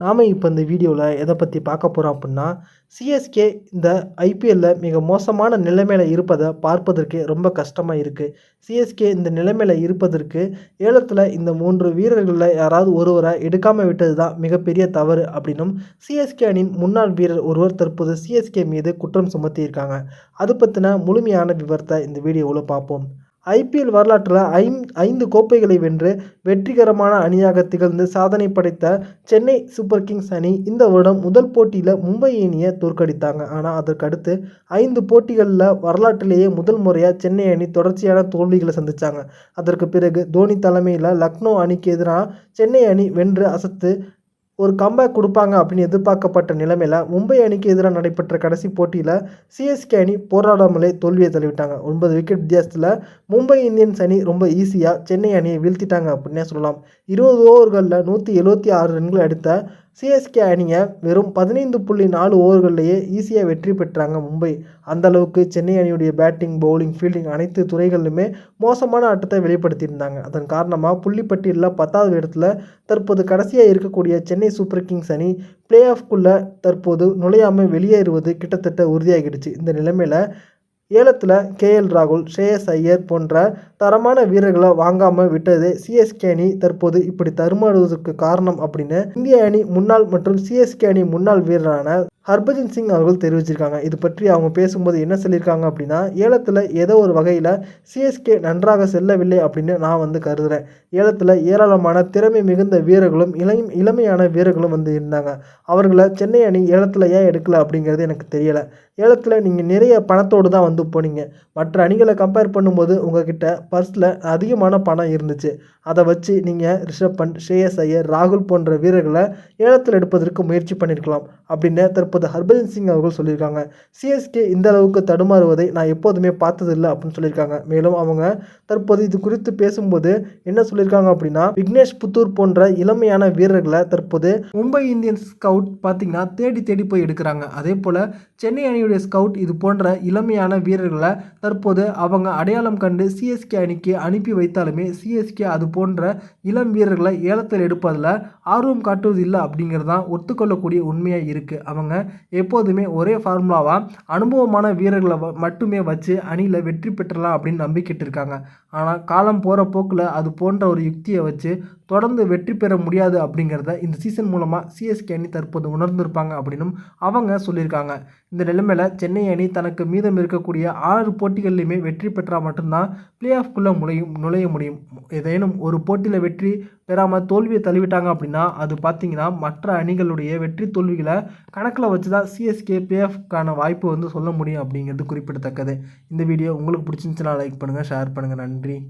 நாம் இப்போ இந்த வீடியோவில் எதை பற்றி பார்க்க போகிறோம் அப்படின்னா சிஎஸ்கே இந்த ஐபிஎல்லில் மிக மோசமான நிலைமையில் இருப்பதை பார்ப்பதற்கு ரொம்ப கஷ்டமாக இருக்குது சிஎஸ்கே இந்த நிலைமையில் இருப்பதற்கு ஏலத்தில் இந்த மூன்று வீரர்களில் யாராவது ஒருவரை எடுக்காமல் விட்டது தான் மிகப்பெரிய தவறு அப்படின்னும் சிஎஸ்கே அணியின் முன்னாள் வீரர் ஒருவர் தற்போது சிஎஸ்கே மீது குற்றம் சுமத்தியிருக்காங்க. அது பற்றின முழுமையான விவரத்தை இந்த வீடியோவில் பார்ப்போம். ஐபிஎல் வரலாற்றில் ஐம் ஐந்து கோப்பைகளை வென்று வெற்றிகரமான அணியாக திகழ்ந்து சாதனை படைத்த சென்னை சூப்பர் கிங்ஸ் அணி இந்த வருடம் முதல் போட்டியில் மும்பை அணியை தோற்கடித்தாங்க. ஆனால் அதற்கடுத்து ஐந்து போட்டிகளில் வரலாற்றிலேயே முதல் முறையாக சென்னை அணி தொடர்ச்சியான தோல்விகளை சந்தித்தாங்க அதற்கு பிறகு தோனி தலைமையில் லக்னோ அணிக்கு எதிராக சென்னை அணி வென்று அசத்து ஒரு கம்பேக் கொடுப்பாங்க அப்படின்னு எதிர்பார்க்கப்பட்ட நிலைமையில் மும்பை அணிக்கு எதிராக நடைபெற்ற கடைசி போட்டியில் சிஎஸ்கே அணி போராடாமலே தோல்வியை தள்ளிவிட்டாங்க ஒன்பது விக்கெட் வித்தியாசத்தில் மும்பை இந்தியன்ஸ் அணி ரொம்ப ஈஸியாக சென்னை அணியை வீழ்த்திட்டாங்க அப்படின்னே சொல்லலாம். இருபது ஓவர்களில் நூற்றி எழுபத்தி ஆறு ரன்கள் அடித்த சிஎஸ்கே அணியை வெறும் பதினைந்து புள்ளி நாலு ஓவர்கள்லேயே ஈஸியாக வெற்றி பெற்றாங்க மும்பை. அந்த அளவுக்கு சென்னை அணியுடைய பேட்டிங் பவுலிங் ஃபீல்டிங் அனைத்து துறைகளிலுமே மோசமான ஆட்டத்தை வெளிப்படுத்தியிருந்தாங்க. அதன் காரணமாக புள்ளிப்பட்டியலில் பத்தாவது இடத்துல தற்போது கடைசியாக இருக்கக்கூடிய சென்னை சூப்பர் கிங்ஸ் அணி பிளே ஆஃப்குள்ளே தற்போது நுழையாமல் வெளியேறுவது கிட்டத்தட்ட உறுதியாகிடுச்சு. இந்த நிலைமையில் ஏலத்தில் கேஎல் ராகுல் ஸ்ரேயஸ் ஐயர் போன்ற தரமான வீரர்களை வாங்காமல் விட்டது சிஎஸ்கே அணி. தற்போது இப்படி தருமாறுவதற்கு காரணம் அப்படின்னு இந்திய அணி முன்னாள் மற்றும் சிஎஸ்கே அணி முன்னாள் வீரரான ஹர்பஜன் சிங் அவர்கள் தெரிவிச்சிருக்காங்க. இது பற்றி அவங்க பேசும்போது என்ன சொல்லியிருக்காங்க அப்படின்னா ஏலத்தில் ஏதோ ஒரு வகையில் சிஎஸ்கே நன்றாக செல்லவில்லை அப்படின்னு நான் வந்து கருதுகிறேன் ஏலத்தில் ஏராளமான திறமை மிகுந்த வீரர்களும் இளம் இளமையான வீரர்களும் வந்து இருந்தாங்க. அவர்களை சென்னை அணி ஏலத்தில் ஏன் எடுக்கல அப்படிங்கிறது எனக்கு தெரியலை. ஏலத்தில் நீங்கள் நிறைய பணத்தோடு தான் வந்து போனீங்க. மற்ற அணிகளை கம்பேர் பண்ணும்போது உங்ககிட்ட பர்ஸில் அதிகமான பணம் இருந்துச்சு. அதை வச்சு நீங்கள் ரிஷப் பண்ட் ஸ்ரேயஸ் ஐயர் ராகுல் போன்ற வீரர்களை ஏலத்தில் எடுப்பதற்கு முயற்சி பண்ணியிருக்கலாம் அப்படின்னு தற்போது ஹர்பஜன் சிங் அவர்கள் சொல்லியிருக்காங்க. சிஎஸ்கே இந்த அளவுக்கு தடுமாறுவதை நான் எப்போதுமே பார்த்ததில்லை அப்படின்னு சொல்லியிருக்காங்க. மேலும் அவங்க தற்போது இது குறித்து பேசும்போது என்ன சொல்லியிருக்காங்க அப்படின்னா விக்னேஷ் புத்தூர் போன்ற இளமையான வீரர்களை தற்போது மும்பை இந்தியன்ஸ் ஸ்கவுட் பார்த்தீங்கன்னா தேடி தேடி போய் எடுக்கிறாங்க. அதே போல் சென்னை அணியுடைய ஸ்கவுட் இது போன்ற இளமையான வீரர்களை தற்போது அவங்க அடையாளம் கண்டு சிஎஸ்கே அணிக்கு அனுப்பி வைத்தாலுமே சிஎஸ்கே அது போன்ற இளம் வீரர்களை ஏலத்தில் எடுப்பதில் ஆர்வம் காட்டுவது இல்லை அப்படிங்கிறது தான் ஒத்துக்கொள்ளக்கூடிய உண்மையாக இருக்குது அவங்க எப்போதுமே ஒரே ஃபார்முலாவாக அனுபவமான வீரர்களை மட்டுமே வச்சு அணியில் வெற்றி பெற்றலாம் அப்படின்னு நம்பிக்கிட்டு இருக்காங்க. ஆனால் காலம் போகிற போக்கில் அது போன்ற ஒரு யுக்தியை வச்சு தொடர்ந்து வெற்றி பெற முடியாது அப்படிங்கிறத இந்த சீசன் மூலமாக சிஎஸ்கே அணி தற்போது உணர்ந்திருப்பாங்க அப்படின்னும் அவங்க சொல்லியிருக்காங்க. இந்த நிலைமையில் சென்னை அணி தனக்கு மீதம் இருக்கக்கூடிய ஆறு போட்டிகள்லையுமே வெற்றி பெற்றால் மட்டும்தான் பிளே ஆஃப்குள்ளே முளையும் நுழைய முடியும். ஏதேனும் ஒரு போட்டியில் வெற்றி பெறாமல் தோல்வியை தள்ளிவிட்டாங்க அப்படின்னா அது பார்த்தீங்கன்னா மற்ற அணிகளுடைய வெற்றி தோல்விகளை கணக்கில் வச்சு தான் சிஎஸ்கே பிளே வாய்ப்பு வந்து சொல்ல முடியும் அப்படிங்கிறது குறிப்பிடத்தக்கது. இந்த வீடியோ உங்களுக்கு பிடிச்சிருந்துச்சுன்னா லைக் பண்ணுங்கள் ஷேர் பண்ணுங்கள் நன்றி. agree